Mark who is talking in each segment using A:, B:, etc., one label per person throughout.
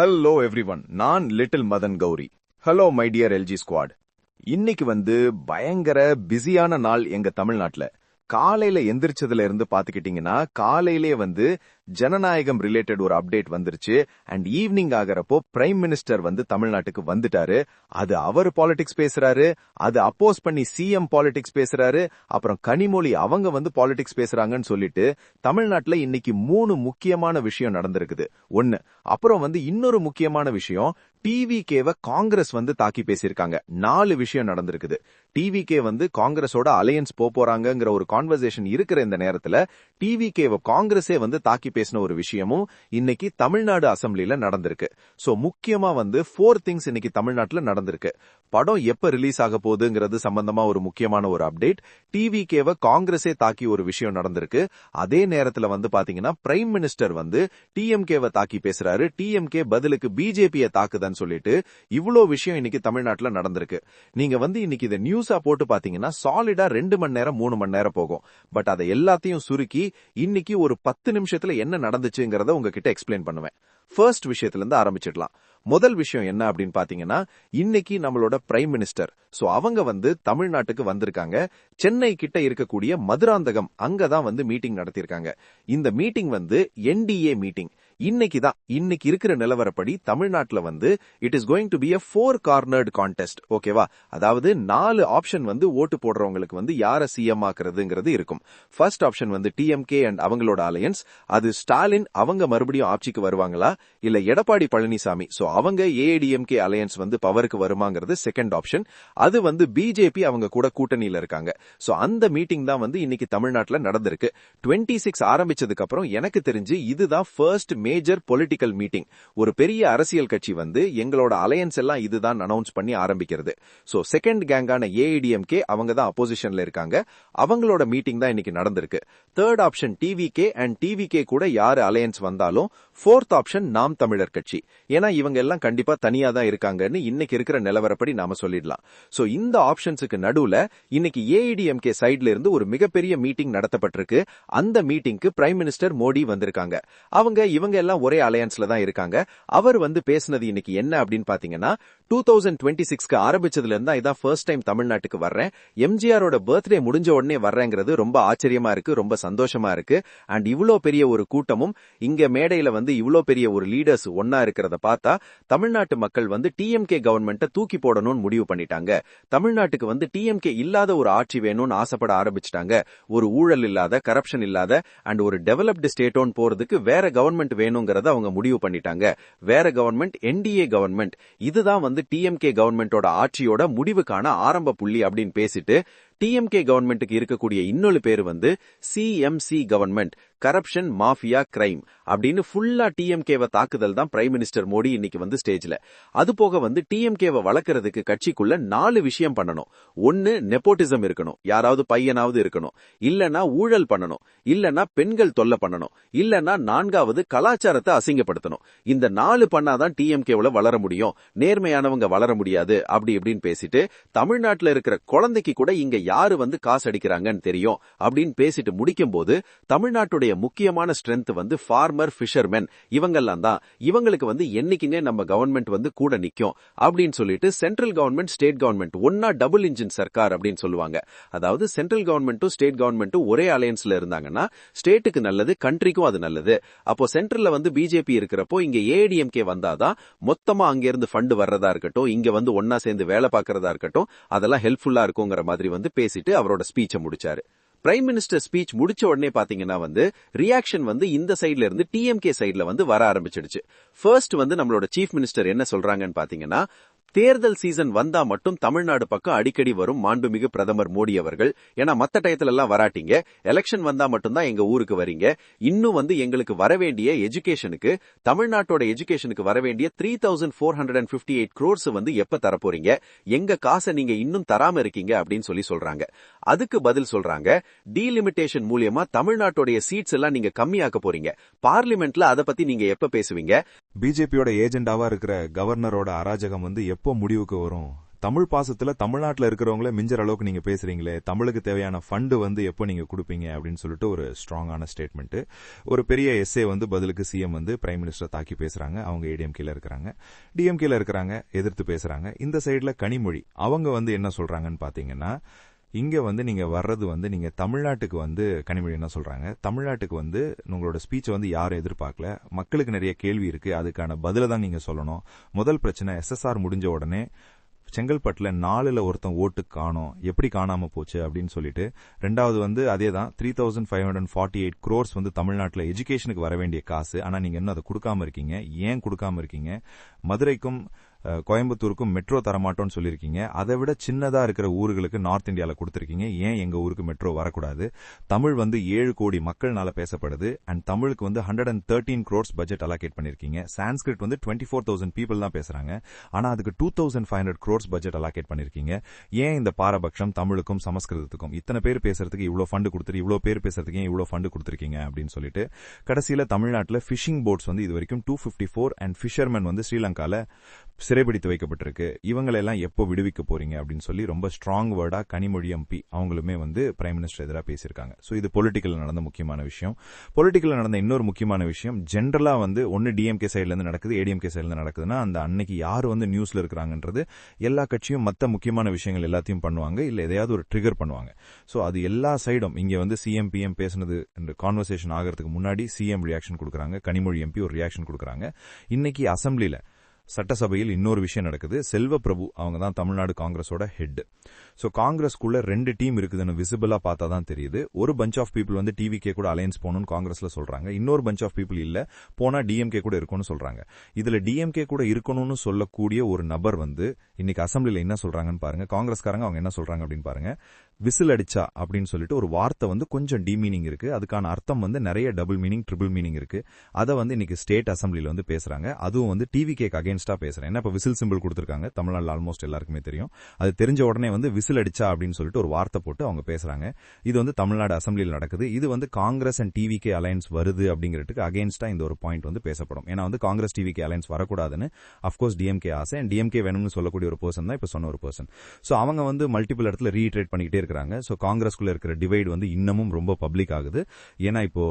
A: Hello everyone நான் little Madan Gowri hello my dear LG squad இன்னைக்கு வந்து பயங்கர பிஸியான நாள் எங்க தமிழ்நாட்டுல. காலையில எந்திரிச்சதுல இருந்து பாத்துக்கிட்டீங்கன்னா காலையிலே வந்து ஜனநாயகம் ரிலேட்டட் ஒரு அப்டேட் வந்துருச்சு. அண்ட் ஈவினிங் ஆகிறப்போ பிரைம் மினிஸ்டர் வந்து தமிழ்நாட்டுக்கு வந்துட்டாரு. அது அவர் பாலிடிக்ஸ் பேசுறாரு. அது அப்போஸ் பண்ணி சிஎம் பாலிடிக்ஸ் பேசுறாரு. அப்புறம் கனிமொழி அவங்க வந்து பாலிடிக்ஸ் பேசுறாங்கன்னு சொல்லிட்டு தமிழ்நாட்டுல இன்னைக்கு மூணு முக்கியமான விஷயம் நடந்திருக்குது. ஒன்னு அப்புறம் வந்து இன்னொரு முக்கியமான விஷயம் டிவிகேவை காங்கிரஸ் வந்து தாக்கி பேசியிருக்காங்க. நாலு விஷயம் நடந்திருக்குது. டிவிகே வந்து காங்கிரஸோட அலையன்ஸ் போறாங்கிற ஒரு கான்வர்சேஷன் இருக்கிற இந்த நேரத்துல டிவிகேவை காங்கிரஸே வந்து தாக்கி பேசின ஒரு விஷயமும் இன்னைக்கு தமிழ்நாடு அசம்பிளில நடந்திருக்கு. சோ முக்கியமா வந்து ஃபோர் திங்ஸ் இன்னைக்கு தமிழ்நாட்டுல நடந்திருக்கு. படம் எப்ப ரிலீஸ் ஆக போகுதுங்கிறது சம்பந்தமா ஒரு முக்கியமான ஒரு அப்டேட் டிவிகேவை காங்கிரஸே தாக்கி ஒரு விஷயம் நடந்திருக்கு. அதே நேரத்துல வந்து பாத்தீங்கன்னா பிரைம் மினிஸ்டர் வந்து டிஎம்கேவை தாக்கி பேசுறாரு. டிஎம்கே பதிலுக்கு பிஜேபியை தாக்குதான்னு சொல்லிட்டு இவ்வளோ விஷயம் இன்னைக்கு தமிழ்நாட்டுல நடந்திருக்கு. நீங்க வந்து இன்னைக்கு இதை நியூஸா போட்டு பாத்தீங்கன்னா சாலிடா ரெண்டு மணி நேரம் மூணு மணி நேரம் போகும். பட் அதை எல்லாத்தையும் சுருக்கி இன்னைக்கு ஒரு பத்து நிமிஷத்துல என்ன நடந்துச்சுங்கிறத உங்ககிட்ட எக்ஸ்பிளைன் பண்ணுவேன். ஃபர்ஸ்ட் விஷயத்துல இருந்து ஆரம்பிச்சிடலாம். முதல் விஷயம் என்ன அப்படின்னு பாத்தீங்கன்னா இன்னைக்கு நம்மளோட பிரைம் மினிஸ்டர் சோ அவங்க வந்து தமிழ்நாட்டுக்கு வந்திருக்காங்க. சென்னை கிட்ட இருக்கக்கூடிய மதுராந்தகம் அங்கதான் வந்து மீட்டிங் நடத்தியிருக்காங்க. இந்த மீட்டிங் வந்து என்டிஏ மீட்டிங் இன்னைக்கு தான் இன்னைக்கு இருக்கிற நிலவரப்படி தமிழ்நாட்டுல வந்து it is going to be a four cornered contest ஓகேவா அதாவது நாலு ஆப்ஷன் வந்து ஓட்டு போடுறவங்களுக்கு வந்து யார சிஎம் ஆக்குறதுங்கிறது இருக்கும். ஃபர்ஸ்ட் ஆப்ஷன் வந்து டிஎம்கே அண்ட் அவங்களோட அலையன்ஸ் அது ஸ்டாலின் அவங்க மறுபடியும் ஆட்சிக்கு வருவாங்களா? இல்ல எடப்பாடி பழனிசாமி சோ அவங்க ஏஐடிஎம்கே அலையன்ஸ் வந்து பவருக்கு வருமாங்கிறது செகண்ட் ஆப்ஷன் அது வந்து பிஜேபி அவங்க கூட கூட்டணியில இருக்காங்க. சோ அந்த மீட்டிங் தான் வந்து இன்னைக்கு தமிழ்நாட்டில் நடந்திருக்கு. டுவெண்ட்டி சிக்ஸ் ஆரம்பிச்சதுக்கு அப்புறம் எனக்கு தெரிஞ்சு இதுதான் ஃபர்ஸ்ட் மேஜர் பொலிட்டிக்கல் மீட்டிங் ஒரு பெரிய அரசியல் கட்சி வந்து எங்களோட அலையன்ஸ் எல்லாம் இதுதான் அனௌன்ஸ் பண்ணி ஆரம்பிக்கிறது. சோ செகண்ட் கேங்கான ஏஐடிஎம்கே அவங்க தான் அப்போசிஷன்ல இருக்காங்க. அவங்களோட மீட்டிங் தான் இன்னைக்கு நடந்திருக்கு. Third option TVK and TVK கூட யாரு அலையன்ஸ் வந்தாலும் ஃபோர்த் ஆப்ஷன் நாம் தமிழர் கட்சி. ஏன்னா இவங்க எல்லாம் கண்டிப்பா தனியா தான் இருக்காங்கன்னு இன்னைக்கு இருக்கிற நிலவரப்படி நாம சொல்லிடலாம். சோ இந்த ஆப்ஷன்ஸுக்கு நடுவுல இன்னைக்கு ஏஐடிஎம்கே சைட்ல இருந்து ஒரு மிகப்பெரிய மீட்டிங் நடத்தப்பட்டிருக்கு. அந்த மீட்டிங்க்கு பிரைம் மினிஸ்டர் மோடி வந்திருக்காங்க. அவங்க இவங்க எல்லாம் ஒரே அலையன்ஸ்ல தான் இருக்காங்க. அவர் வந்து பேசினது இன்னைக்கு என்ன அப்படின்னு பாத்தீங்கன்னா டூ தௌசண்ட் டுவெண்ட்டி சிக்ஸ்க்கு ஆரம்பிச்சதுல இருந்தா இதான் ஃபர்ஸ்ட் டைம் தமிழ்நாட்டுக்கு வர்றேன் எம்ஜிஆரோட பர்த்டே முடிஞ்ச உடனே வர்றேங்கிறது ரொம்ப ஆச்சரியமா இருக்கு ரொம்ப சந்தோஷமா இருக்கு. அண்ட் இவ்வளோ பெரிய ஒரு கூட்டமும் இங்க மேடையில வந்து இவ்வளோ பெரிய ஒரு லீடர்ஸ் ஒன்னா இருக்கிறத பார்த்தா தமிழ்நாட்டு மக்கள் வந்து டிஎம்கே கவர்மெண்ட்டை தூக்கி போடணும்னு முடிவு பண்ணிட்டாங்க. தமிழ்நாட்டுக்கு வந்து டிஎம்கே இல்லாத ஒரு ஆட்சி வேணும்னு ஆசைப்பட ஆரம்பிச்சிட்டாங்க. ஒரு ஊழல் இல்லாத கரப்ஷன் இல்லாத அண்ட் ஒரு டெவலப்டு ஸ்டேட்டோன் போறதுக்கு வேற கவர்மெண்ட் வேணுங்கிறத அவங்க முடிவு பண்ணிட்டாங்க. வேற கவர்மெண்ட் என்டிஏ கவர்மெண்ட் இதுதான் வந்து டிஎம்கே கவர்மெண்டோட ஆட்சியோட முடிவுக்கான ஆரம்ப புள்ளி அப்படின்னு பேசிட்டு டிஎம்கே கவர்மெண்ட்டுக்கு இருக்கக்கூடிய இன்னொரு பேர் வந்து CMC government corruption mafia crime அப்படின்னு ஃபுல்லா டிஎம்கேவை தாக்குதல் தான் பிரைம் மினிஸ்டர் மோடி இன்னைக்கு வந்து ஸ்டேஜ்ல அது போக வந்து டிஎம்கேவை வளர்க்கறதுக்கு கட்சிக்குள்ள நாலு விஷயம் பண்ணணும். ஒன்னு நெப்போட்டிசம் இருக்கணும். யாராவது பையனாவது இருக்கணும். இல்லனா ஊழல் பண்ணணும். இல்லனா பெண்கள் தொல்லை பண்ணணும். இல்லனா நான்காவது கலாச்சாரத்தை அசிங்கப்படுத்தணும். இந்த நாலு பண்ணாதான் டிஎம்கேவுல வளர முடியும். நேர்மையானவங்க வளர முடியாது. அப்படி இப்படின்னு பேசிட்டு தமிழ்நாட்டில் இருக்கிற குழந்தைக்கு கூட இங்க யாரு வந்து காசு அடிக்கிறாங்கன்னு தெரியும் அப்படின்னு பேசிட்டு முடிக்கும் போது தமிழ்நாட்டுடைய முக்கியமான ஸ்ட்ரென்த் வந்து ஃபார்மர் ஃபிஷர்மென் இவங்கெல்லாம் தான். இவங்களுக்கு வந்து என்னைக்குங்க நம்ம கவர்மெண்ட் வந்து கூட நிக்கும். அப்படின்னு சொல்லிட்டு சென்ட்ரல் கவர்மெண்ட் ஸ்டேட் கவர்மெண்ட் ஒன்னா டபுள் இன்ஜின் சர்க்கார் அப்படின்னு சொல்லுவாங்க. அதாவது சென்ட்ரல் கவர்மெண்ட்டும் ஸ்டேட் கவர்மெண்ட்டும் ஒரே அலையன்ஸ்ல இருந்தாங்கன்னா ஸ்டேட்டுக்கு நல்லது கண்ட்ரிக்கும் அது நல்லது. அப்போ சென்ட்ரல்ல வந்து பிஜேபி இருக்கிறப்போ இங்க ஏடிஎம்கே வந்தாதான் மொத்தமா அங்கிருந்து ஃபண்ட் வர்றதா இருக்கட்டும் இங்க வந்து ஒன்னா சேர்ந்து வேலை பார்க்கறதா இருக்கட்டும் அதெல்லாம் ஹெல்ப்ஃபுல்லா இருக்குங்கிற மாதிரி வந்து பேசிட்டு அவரோட ஸ்பீச்சை முடிச்சாரு. பிரைம் மினிஸ்டர் ஸ்பீச் முடிச்ச உடனே பாத்தீங்கன்னா வந்து ரியாக்ஷன் வந்து இந்த சைட்ல இருந்து டிஎம்கே சைட்ல வந்து வர ஆரம்பிச்சிடுச்சு. ஃபர்ஸ்ட் வந்து நம்மளோட சீஃப் மினிஸ்டர் என்ன சொல்றாங்கன்னு பாத்தீங்கன்னா தேர்தல் சீசன் வந்தா மட்டும் தமிழ்நாடு பக்கம் அடிக்கடி வரும் மாண்புமிகு பிரதமர் மோடி அவர்கள். ஏன்னா மத்த டயத்துல எல்லாம் வராட்டிங்க. எலெக்ஷன் வந்தா மட்டும்தான் எங்க ஊருக்கு வரீங்க. இன்னும் வந்து எங்களுக்கு வர வேண்டிய எஜுகேஷனுக்கு தமிழ்நாட்டோட எஜுகேஷனுக்கு வர வேண்டிய three thousand four hundred and fifty eight crores வந்து எப்ப தரப்போறீங்க? எங்க காசை நீங்க இன்னும் தராம இருக்கீங்க அப்படின்னு சொல்லி சொல்றாங்க. அதுக்கு பதில் சொல்றாங்க டீலிமிட்டேஷன் மூலியமா தமிழ்நாட்டோடைய சீட்ஸ் எல்லாம் நீங்க கம்மியாக்க போறீங்க. பார்லிமெண்ட்ல அதை பத்தி நீங்க எப்ப பேசுவீங்க?
B: பிஜேபியோட ஏஜெண்டாவா இருக்கிற கவர்னரோட அராஜகம் வந்து எப்போ முடிவுக்கு வரும்? தமிழ் பாசத்துல தமிழ்நாட்டில் இருக்கிறவங்கள மிஞ்சற அளவுக்கு நீங்க பேசுறீங்களே தமிழுக்கு தேவையான ஃபண்டு வந்து எப்போ நீங்க கொடுப்பீங்க அப்படின்னு சொல்லிட்டு ஒரு ஸ்ட்ராங்கான ஸ்டேட்மெண்ட் ஒரு பெரிய எஸ்ஏ வந்து பதிலுக்கு சிஎம் வந்து பிரைம் மினிஸ்டர் தாக்கி பேசுறாங்க. அவங்க ஏடிஎம்கேல இருக்கிறாங்க. டிஎம்கேல இருக்கிறாங்க எதிர்த்து பேசுறாங்க. இந்த சைடுல கனிமொழி அவங்க வந்து என்ன சொல்றாங்கன்னு பாத்தீங்கன்னா இங்க வந்து நீங்க வர்றது வந்து நீங்க தமிழ்நாட்டுக்கு வந்து கனிமொழி என்ன சொல்றாங்க? தமிழ்நாட்டுக்கு வந்து உங்களோட ஸ்பீச்சை வந்து யாரும் எதிர்பார்க்கல. மக்களுக்கு நிறைய கேள்வி இருக்கு. அதுக்கான பதில தான் நீங்க சொல்லணும். முதல் பிரச்சனை எஸ்எஸ்ஆர் முடிஞ்ச உடனே செங்கல்பட்டுல நாலுல ஒருத்தன் ஓட்டு காணும். எப்படி காணாம போச்சு அப்படின்னு சொல்லிட்டு ரெண்டாவது வந்து அதே தான் three thousand five hundred forty eight crores வந்து தமிழ்நாட்டில் எஜுகேஷனுக்கு வர வேண்டிய காசு. ஆனா நீங்க இன்னும் அதை கொடுக்காம இருக்கீங்க. ஏன் கொடுக்காம இருக்கீங்க? மதுரைக்கும் கோயம்புத்தூருக்கும் மெட்ரோ தரமாட்டோம்னு சொல்லியிருக்கீங்க. அதை விட சின்னதா இருக்கிற ஊர்களுக்கு நார்த் இந்தியாவில் கொடுத்துருக்கீங்க. ஏன் எங்க ஊருக்கு மெட்ரோ வரக்கூடாது? தமிழ் வந்து ஏழு கோடி மக்கள்னால பேசப்படுது. அண்ட் தமிழுக்கு வந்து hundred and thirteen crores budget allocate பண்ணிருக்கீங்க சான்ஸ்கிரிட் வந்து டுவெண்ட்டி ஃபோர் தௌசண்ட் பீப்புள் தான் பேசுறாங்க. ஆனா அதுக்கு two thousand five hundred crores budget allocate பண்ணிருக்கீங்க ஏன் இந்த பாரபட்சம் தமிழுக்கும் சமஸ்கிருதத்துக்கும்? இத்தனை பேர் பேசுறதுக்கு இவ்வளவு ஃபண்டு கொடுத்துட்டு இவ்வளவு பேர் பேசுறதுக்கு ஏன் இவ்வளவு ஃபண்டு கொடுத்துருக்கீங்க அப்படின்னு சொல்லிட்டு கடைசியில தமிழ்நாட்டில் ஃபிஷிங் போட்ஸ் வந்து இது வரைக்கும் two fifty four and fisherman வந்து ஸ்ரீலங்கால சிறைபிடித்து வைக்கப்பட்டிருக்கு. இவங்களெல்லாம் எப்போ விடுவிக்க போறீங்க அப்படின்னு சொல்லி ரொம்ப ஸ்ட்ராங் வேர்டா கனிமொழி எம்பி அவங்களுமே வந்து பிரைம் மினிஸ்டர் எதிராக பேசியிருக்காங்க. ஸோ இது பொலிட்டிக்கல் நடந்த முக்கியமான விஷயம். பொலிட்டிக்கல் நடந்த இன்னொரு முக்கியமான விஷயம் ஜென்ரலா வந்து ஒன்னு டிஎம்கே சைட்ல இருந்து நடக்குது ஏடிஎம்கே சைட்ல நடக்குதுன்னா அந்த அன்னைக்கு யார் வந்து நியூஸ்ல இருக்கிறாங்கன்றது எல்லா கட்சியும் மற்ற முக்கியமான விஷயங்கள் எல்லாத்தையும் பண்ணுவாங்க. இல்ல எதையாவது ஒரு ட்ரிகர் பண்ணுவாங்க. ஸோ அது எல்லா சைடும் இங்க வந்து சிஎம் பிஎம் பேசுனது கான்வர்சேஷன் ஆகிறதுக்கு முன்னாடி சிஎம் ரியாக்ஷன் கொடுக்குறாங்க. கனிமொழி எம்பி ஒரு ரியாக்ஷன் கொடுக்குறாங்க. இன்னைக்கு அசம்பிளில சட்டசபையில் இன்னொரு விஷயம் நடக்குது. செல்வ பிரபு அவங்க தான் தமிழ்நாடு காங்கிரஸோட ஹெட் ஸோ காங்கிரஸ்க்குள்ள ரெண்டு டீம் இருக்குதுன்னு விசிபிளா பார்த்தா தான் தெரியுது. ஒரு பஞ்ச் ஆஃப் பீப்புள் வந்து டிவிகே கூட அலையன்ஸ் போகணும்னு காங்கிரஸ்ல சொல்றாங்க. இன்னொரு பஞ்ச் ஆஃப் பீப்புள் இல்ல. போனா டிஎம்கே கூட இருக்கும்னு சொல்றாங்க. இதுல டிஎம்கே கூட இருக்கணும்னு சொல்லக்கூடிய ஒரு நபர் வந்து இன்னைக்கு அசம்பிளில என்ன சொல்றாங்கன்னு பாருங்க. காங்கிரஸ்காரங்க அவங்க என்ன சொல்றாங்க அப்படின்னு பாருங்க. விசில் அடிச்சா அப்படின்னு சொல்லிட்டு ஒரு வார்த்தை வந்து கொஞ்சம் டி மீனிங் இருக்கு. அதுக்கான அர்த்தம் வந்து நிறைய டபுள் மீனிங் ட்ரிபிள் மீனிங் இருக்கு. அதை வந்து இன்னைக்கு ஸ்டேட் அசம்பிளில வந்து பேசுறாங்க. அதுவும் வந்து டிவி கேக் அகேன்ஸ்டா பேசுறேன். ஏன்னா இப்ப விசில் சிம்பிள் கொடுத்துருக்காங்க. தமிழ்நாடு ஆல்மோஸ்ட் எல்லாருக்குமே தெரியும். அது தெரிஞ்ச உடனே வந்து விசில் அடிச்சா அப்படின்னு சொல்லிட்டு ஒரு வார்த்தை போட்டு அவங்க பேசுறாங்க. இது வந்து தமிழ்நாடு அசம்பிளியில் நடக்குது. இது வந்து காங்கிரஸ் அண்ட் டிவிகே அலையன்ஸ் வருது அப்படிங்கிறதுக்கு அகேன்ஸ்டா இந்த ஒரு பாயிண்ட் வந்து பேசப்படும். ஏன்னா வந்து காங்கிரஸ் டிவிகே அலையன்ஸ் வரக்கூடாதுன்னு அஃப்கோர்ஸ் டிஎம்கே ஆசை. அண்ட் டிஎம்கே வேணும்னு சொல்லக்கூடிய ஒரு பர்சன் தான் இப்ப சொன்ன ஒரு பர்சன் சோ அவங்க வந்து மல்டிபிள் இடத்துல ரீட்ரேட் பண்ணிக்கிட்டே இருக்காங்க சோ காங்கிரஸ்குள்ள இருக்கிற டிவைட் வந்து இன்னமும் ரொம்ப பப்ளிக் ஆகுது. ஏன்னா இப்போ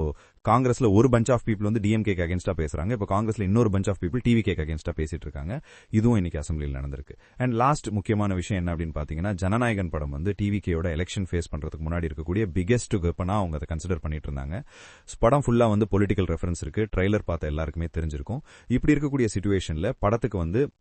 B: காங்கிரஸ்ல ஒரு பஞ்ச் ஆஃப் பீப்புள் வந்து டிஎம்கே அகேன்ஸ்டா பேசுறாங்க. இப்போ காங்கிரஸ்ல இன்னொரு punch of people TVK அகேன்ஸ்டா பேசிட்டு இருக்காங்க. இதுவும் இன்னைக்கு அசம்பிளியில் நடந்திருக்கு. அண்ட் லாஸ்ட் முக்கியமான விஷயம் என்ன அப்படின்னு பாத்தீங்கன்னா ஜனநாயகன் படம் வந்து டிவிகேயோட எலெக்ஷன் ஃபேஸ் பண்றதுக்கு முன்னாடி இருக்கக்கூடிய பிகெஸ்ட் வெப்பனா அவங்க அதை கன்சிடர் பண்ணிட்டு இருந்தாங்க. படம் ஃபுல்லா வந்து பொலிட்டிக்கல் ரெஃபரன்ஸ் இருக்கு. ட்ரெய்லர் பார்த்த எல்லாருக்குமே தெரிஞ்சிருக்கும். இப்படி இருக்கக்கூடிய சுச்சுவேஷன்ல படத்துக்கு வந்து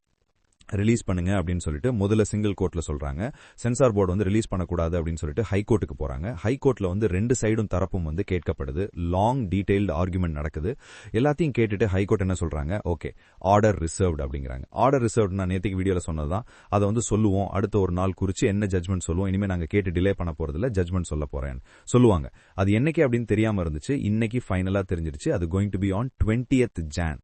B: ரிலீஸ் பண்ணுங்க அப்படின்னு சொல்லிட்டு முதல்ல சிங்கிள் கோர்ட்ல சொல்றாங்க. சென்சார் போர்டு வந்து ரிலீஸ் பண்ணக்கூடாது அப்படின்னு சொல்லிட்டு ஹைகோர்ட்டுக்கு போறாங்க. ஹைகோர்ட்ல வந்து ரெண்டு சைடும் தரப்பும் வந்து கேட்கப்படுது. லாங் டீடைல்டு ஆர்குமெண்ட் நடக்குது. எல்லாத்தையும் கேட்டுட்டு ஹைகோர்ட் என்ன சொல்றாங்க? ஓகே ஆர்டர் ரிசர்வ்டு அப்படிங்கிறாங்க. ஆர்டர் ரிசர்வ்டு நான் நேற்றுக்கு வீடியோல சொன்னதுதான். அதை வந்து சொல்லுவோம். அடுத்த ஒரு நாள் குறிச்சு என்ன ஜட்மெண்ட் சொல்லுவோம். இனிமே நாங்க கேட்டு டிலே பண்ண போறதில்ல. ஜட்மெண்ட் சொல்ல போறேன் சொல்லுவாங்க. அது என்னைக்கு அப்படின்னு தெரியாம இருந்துச்சு. இன்னைக்கு ஃபைனலா தெரிஞ்சிருச்சு. அது going to be on twentieth Jan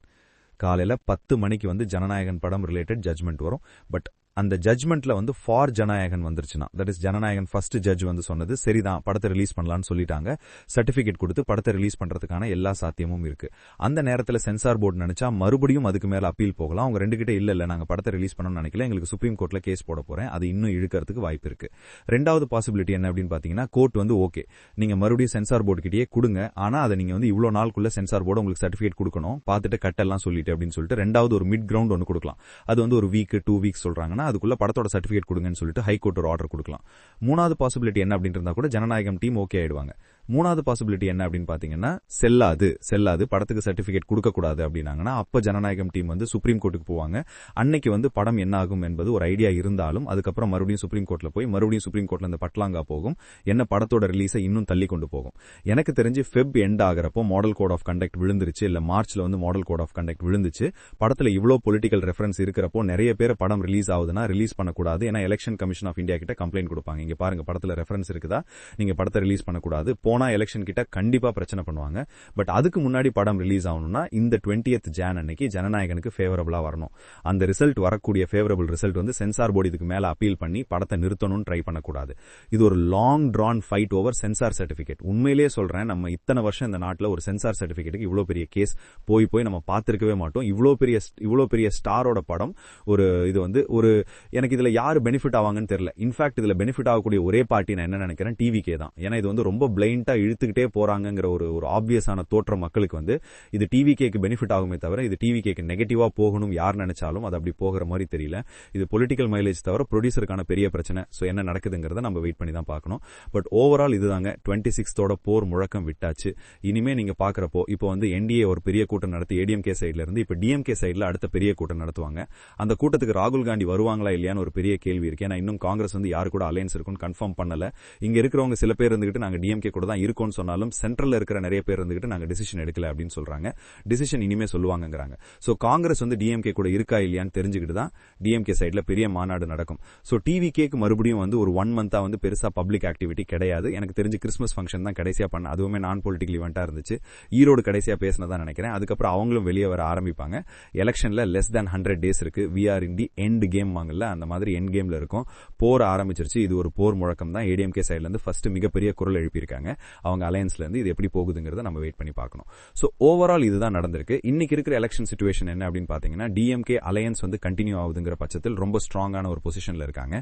B: காலையில் பத்து மணிக்கு வந்து ஜனநாயகன் படம் ரிலேட்டட் ஜட்மெண்ட் வரும். பட் அந்த ஜட்மெண்ட்ல வந்து ஃபார் ஜனநாயகன் வந்துருச்சுன்னா that is Jananayagan first judge வந்து சொன்னது சரிதான் படத்தை ரிலீஸ் பண்ணலாம்னு சொல்லிட்டாங்க. சர்டிபிகேட் கொடுத்து படத்தை ரிலீஸ் பண்றதுக்கான எல்லா சாத்தியமும் இருக்கு. அந்த நேரத்தில் சென்சார் போர்டு நினைச்சா மறுபடியும் அதுக்கு மேல அப்பீல் போகலாம். அவங்க ரெண்டு கிட்ட இல்ல இல்ல நாங்க படத்தை ரிலீஸ் பண்ணணும்னு நினைக்கல. எங்களுக்கு சுப்ரீம் கோர்ட்ல கேஸ் போட போறேன். அது இன்னும் இழுக்கிறதுக்கு வாய்ப்பு இருக்கு. ரெண்டாவது பாசிபிலிட்டி என்ன அப்படின்னு பாத்தீங்கன்னா கோர்ட் வந்து ஓகே நீங்க மறுபடியும் சென்சார் போர்டு கிட்டயே கொடுங்க. ஆனா அதை நீங்க வந்து இவ்வளவு நாளுக்குள்ள சென்சார் போர்டு உங்களுக்கு சர்டிபிகேட் கொடுக்கணும். பார்த்துட்டு கட்டெல்லாம் சொல்லிட்டு அப்படின்னு சொல்லிட்டு ரெண்டாவது ஒரு மிட் கிரவுண்ட் ஒன்று கொடுக்கலாம். அது வந்து ஒரு வீக் டூ வீக்ஸ் சொல்றாங்கன்னா அதுக்குள்ள படத்தோட சர்டிபிகேட் கொடுங்கன்னு சொல்லிட்டு ஹைகோர்ட் ஒரு ஆர்டர் கொடுக்கலாம். மூணாவது பாசிபிலிட்டி என்ன அப்படின்னு இருந்தா கூட ஜனநாயகம் டீம் ஓகே ஆயிடுவாங்க. மூணாவது பாசிபிலிட்டி என்ன அப்படின்னு பாத்தீங்கன்னா செல்லாது செல்லாது படத்துக்கு சர்டிபிகேட் கொடுக்க கூடாது அப்படின்னாங்கன்னா அப்ப ஜனநாயகம் டீம் வந்து சுப்ரீம் கோர்ட்டுக்கு போவாங்க. அன்னைக்கு வந்து படம் என்ன ஆகும் என்பது ஒரு ஐடியா இருந்தாலும் அதுக்கப்புறம் மறுபடியும் சுப்ரீம் கோர்ட்ல போய் மறுபடியும் சுப்ரீம் கோர்ட்ல இந்த பட்லாங்கா போகும். என்ன படத்தோட ரிலீஸை இன்னும் தள்ளி கொண்டு போகும். எனக்கு தெரிஞ்சு ஃபெப் எண்ட் ஆகிறப்போ மாடல் கோட் ஆஃப் கண்டக்ட் விழுந்துருச்சு இல்ல மார்ச்ல வந்து மாடல் கோட் ஆஃப் கண்டக்ட் விழுந்துச்சு. படத்துல இவ்வளவு பொலிட்டிக்கல் ரெஃபரன்ஸ் இருக்கிறப்போ நிறைய பேர் படம் ரிலீஸ் ஆகுதுன்னா ரிலீஸ் பண்ணக்கூடாது. ஏன்னா எலெக்ஷன் கமிஷன் ஆஃப் இந்தியா கிட்ட கம்ப்ளைண்ட் கொடுப்பாங்க. இங்க பாருங்க படத்துல ரெஃபரன்ஸ் இருக்குதா? நீங்க படத்தை ரிலீஸ் பண்ணக்கூடாது. போன போனா எலெக்ஷன் கிட்ட கண்டிப்பா பிரச்சனை பண்ணுவாங்க. பட் அதுக்கு முன்னாடி படம் ரிலீஸ் ஆகணும்னா இந்த டுவெண்ட்டியத் ஜான் அன்னைக்கு ஜனநாயகனுக்கு ஃபேவரபிளா வரணும். அந்த ரிசல்ட் வரக்கூடிய ஃபேவரபிள் ரிசல்ட் வந்து சென்சார் போர்டு இதுக்கு மேல அப்பீல் பண்ணி படத்தை நிறுத்தணும்னு ட்ரை பண்ணக்கூடாது. இது ஒரு long drawn fight over censor certificate உண்மையிலேயே சொல்றேன் நம்ம இத்தனை வருஷம் இந்த நாட்டில் ஒரு சென்சார் சர்டிபிகேட்டுக்கு இவ்வளோ பெரிய கேஸ் போய் போய் நம்ம பார்த்துருக்கவே மாட்டோம். இவ்வளோ பெரிய இவ்வளோ பெரிய ஸ்டாரோட படம் ஒரு இது வந்து ஒரு எனக்கு இதில் யார் பெனிஃபிட் ஆவாங்கன்னு தெரியல. இன்ஃபேக்ட் இதில் பெனிஃபிட் ஆகக்கூடிய ஒரே பார்ட்டி நான் என்ன நினைக்கிறேன் டிவிகே தான். ஏன்னா இது வந்து ரொம்ப பிளைண்ட் இழுத்துக்கிட்டே போறாங்கங்கிற ஒரு ஒரு ஆப்வியஸான தோற்றம் மக்களுக்கு வந்து இது டிவி கேக்கு பெனிஃபிட் ஆகுமே தவிர இது டிவி கேக்கு நெகட்டிவா போகணும் யார் நினைச்சாலும் அது அப்படி போகிற மாதிரி தெரியல. இது பொலிட்டிக்கல் மைலேஜ் தவிர ப்ரொடியூசருக்கான பெரிய பிரச்சனை. ஸோ என்ன நடக்குதுங்கிறத நம்ம வெயிட் பண்ணி தான் பார்க்கணும். பட் ஓவரால் இதுதாங்க. டுவெண்ட்டி சிக்ஸ்த்தோட போர் முழக்கம் விட்டாச்சு. இனிமே நீங்க பாக்குறப்போ இப்போ வந்து என்டிஏ ஒரு பெரிய கூட்டம் நடத்தி ஏடிஎம்கே சைட்ல இருந்து இப்போ டிஎம்கே சைட்ல அடுத்த பெரிய கூட்டம் நடத்துவாங்க. அந்த கூட்டத்துக்கு ராகுல் காந்தி வருவாங்களா இல்லையான்னு ஒரு பெரிய கேள்வி இருக்கு. ஏன்னா இன்னும் காங்கிரஸ் வந்து யாரு கூட அலையன்ஸ் இருக்குன்னு கன்ஃபார்ம் பண்ணல. இங்க இருக்கிறவங்க சில பேர் இருந்துகிட்டு நாங்க டிஎம்கே கூட தான் இருக்கோம்னு சொன்னாலும் சென்ட்ரல்ல இருக்கிற நிறைய பேர் இருந்துகிட்டு நாங்க டிசிஷன் எடுக்கல அப்படின்னு சொல்றாங்க. டிசிஷன் இனிமே சொல்லுவாங்கங்கிறாங்க. சோ காங்கிரஸ் வந்து டிஎம்கே கூட இருக்கா இல்லையான்னு தெரிஞ்சுக்கிட்டு தான் டிஎம்கே சைட்ல பெரிய மாநாடு நடக்கும். சோ டிவி கேக்கு மறுபடியும் வந்து ஒரு ஒன் மந்தா வந்து பெருசா பப்ளிக் ஆக்டிவிட்டி கிடையாது. எனக்கு தெரிஞ்சு கிறிஸ்மஸ் ஃபங்க்ஷன் தான் கடைசியா பண்ண அதுவுமே நான் பொலிட்டிக்கல் இவெண்டா இருந்துச்சு. ஈரோடு கடைசியா பேசினதா நினைக்கிறேன். அதுக்கப்புறம் அவங்களும் வெளியே வர ஆரம்பிப்பாங்க. எலெக்ஷன்ல லெஸ் தேன் ஹண்ட்ரட் டேஸ் இருக்கு. We are in the end game வாங்கல. அந்த மாதிரி எண்ட் கேம்ல இருக்கும். போர் ஆரம்பிச்சிருச்சு. இது ஒரு போர் முழக்கம் தான். ஏடிஎம்கே சைட்ல இருந்து ஃபர்ஸ்ட் மிகப்பெரிய குரல் எழுப்பியிருக்காங்க. அவங்க அலையன்ஸ்ல இருந்து இது எப்படி போகுதுங்கிறத நம்ம வெயிட் பண்ணி பார்க்கணும். ஸோ ஓவரால் இதுதான் நடந்திருக்கு. இன்னைக்கு இருக்கிற எலெக்ஷன் சுச்சுவேஷன் என்ன அப்படின்னு பார்த்தீங்கன்னா டிஎம்கே அலையன்ஸ் வந்து கண்டினியூ ஆகுதுங்கிற பட்சத்தில் ரொம்ப ஸ்ட்ராங்கான ஒரு பொசிஷன்ல இருக்காங்க.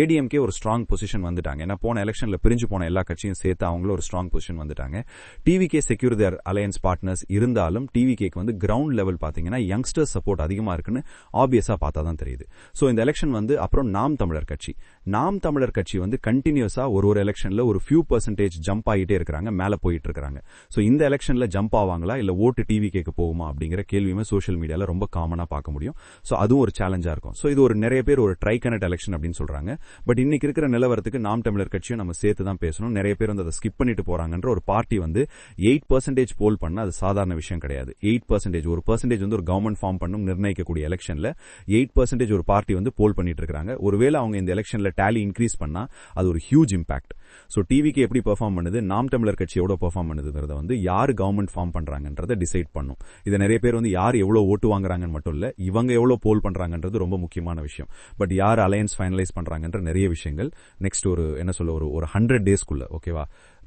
B: ஏடிஎம்கே ஒரு ஸ்ட்ராங் பொசிஷன் வந்துட்டாங்க. ஏன்னா போன எலெக்ஷன்ல பிரிஞ்சு போன எல்லா கட்சியும் சேர்த்து அவங்களும் ஒரு ஸ்ட்ராங் பொசிஷன் வந்துட்டாங்க. TVK secure their alliance partners இருந்தாலும் டிவிகேக்கு வந்து கிரவுண்ட் லெவல் பார்த்தீங்கன்னா யங்ஸ்டர்ஸ் சப்போர்ட் அதிகமா இருக்குன்னு ஆப்வியஸாக பார்த்தா தான் தெரியுது. ஸோ இந்த எலெக்ஷன் வந்து அப்புறம் நாம் தமிழர் கட்சி. நாம் தமிழர் கட்சி வந்து கண்டினியூஸா ஒரு ஒரு எலெக்ஷன்ல ஒரு ஃபியூ பர்சன்டேஜ் ஜம்ப் ஆகிட்டே இருக்கிறாங்க மேல போயிட்டு இருக்காங்க சோ இந்த எலெக்ஷன்ல ஜம்ப் ஆவாங்களா? இல்ல ஓட்டு டிவி கேட்க போகுமா? அப்படிங்கிற கேள்வியுமே சோஷியல் மீடியால ரொம்ப காமனா பார்க்க முடியும். சோ அதுவும் ஒரு சேலஞ்சா இருக்கும். சோ இது ஒரு நிறைய பேர் ஒரு ட்ரை கனெக்ட் எலெக்ஷன் அப்படின்னு சொல்றாங்க. பட் இன்னைக்கு இருக்கிற நிலவரத்துக்கு நாம் தமிழர் கட்சியும் நம்ம சேர்த்து தான் பேசணும். நிறைய பேர் வந்து அதை ஸ்கிப் பண்ணிட்டு போறாங்கன்ற ஒரு பார்ட்டி வந்து எயிட் பர்சன்டேஜ் போல் பண்ண அது சாதாரண விஷயம் கிடையாது. எயிட் பர்சன்டேஜ் ஒரு பர்சன்டேஜ் வந்து ஒரு கவர்மெண்ட் ஃபார்ம் பண்ணும் நிர்ணயிக்கக்கூடிய எலெக்ஷன்ல எயிட் பர்சன்டேஜ் ஒரு பார்ட்டி வந்து போல் பண்ணிட்டு இருக்காங்க ஒருவேளை அவங்க இந்த எலெக்ஷன்ல டேலி இன்க்ரீஸ் பண்ணா அது ஒரு ஹியூஜ் இம்பாக்ட் ஸோ டிவிக்கு எப்படி பெர்ஃபார்ம் பண்ணுது? நாம் தமிழர் கட்சி எவ்வளோ பெர்ஃபார்ம் பண்ணுதுங்கிறத வந்து யார் கவர்மெண்ட் ஃபார்ம் பண்றாங்கன்றத டிசைட் பண்ணும். இதை நிறைய பேர் வந்து யார் எவ்வளோ ஓட்டு வாங்குறாங்கன்னு மட்டும் இல்லை இவங்க எவ்வளோ போல் பண்றாங்கன்றது ரொம்ப முக்கியமான விஷயம். பட் யார் அலையன்ஸ் ஃபைனலைஸ் பண்றாங்கன்ற நிறைய விஷயங்கள். நெக்ஸ்ட் ஒரு என்ன சொல்ல ஒரு ஒரு ஹண்ட்ரட் டேஸ்க்குள்ள ஓகேவா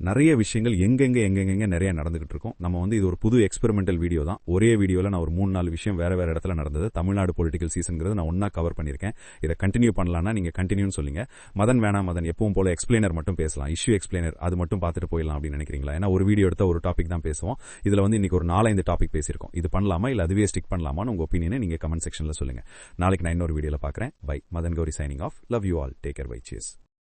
B: நிறைய விஷயங்கள் எங்கெங்க எங்கெங்க நிறைய நடந்துகிட்டு இருக்கும். நம்ம வந்து இது ஒரு புது எக்ஸ்பெரிமெண்டல் வீடியோ தான். ஒரே வீடியோல நான் ஒரு மூணு நாலு விஷயம் வேற வேற இடத்துல நடந்தது. தமிழ்நாடு பொலிட்டிக்கல் சீசன்ங்கிறது நான் ஒன்னா கவர் பண்ணியிருக்கேன். இதை கண்டினியூ பண்ணலாம்னா நீங்க கண்டினியூன்னு சொல்லுங்க. மதன் வேணாம் மதன் எப்பவும் போல எக்ஸ்பிளைனர் மட்டும் பேசலாம். இஷ்யூ எக்ஸ்பிளைனர் அது மட்டும் பார்த்துட்டு போயிடலாம் அப்படின்னு நினைக்கிறீங்களா? ஏன்னா ஒரு வீடியோ எடுத்த ஒரு டாபிக் தான் பேசுவோம். இதுல வந்து இன்னைக்கு ஒரு நாலஞ்சு டாபிக் பேசியிருக்கோம். இது பண்ணலாமா இல்ல அதுவே ஸ்டிக் பண்ணலாமான்னு உங்க ஒப்பீனியனை நீங்க கமெண்ட் செக்ஷன்ல சொல்லுங்க. நாளைக்கு நான் இன்னொரு வீடியோல பாக்குறேன் bye Madan Gowri signing off love you all take care bye cheese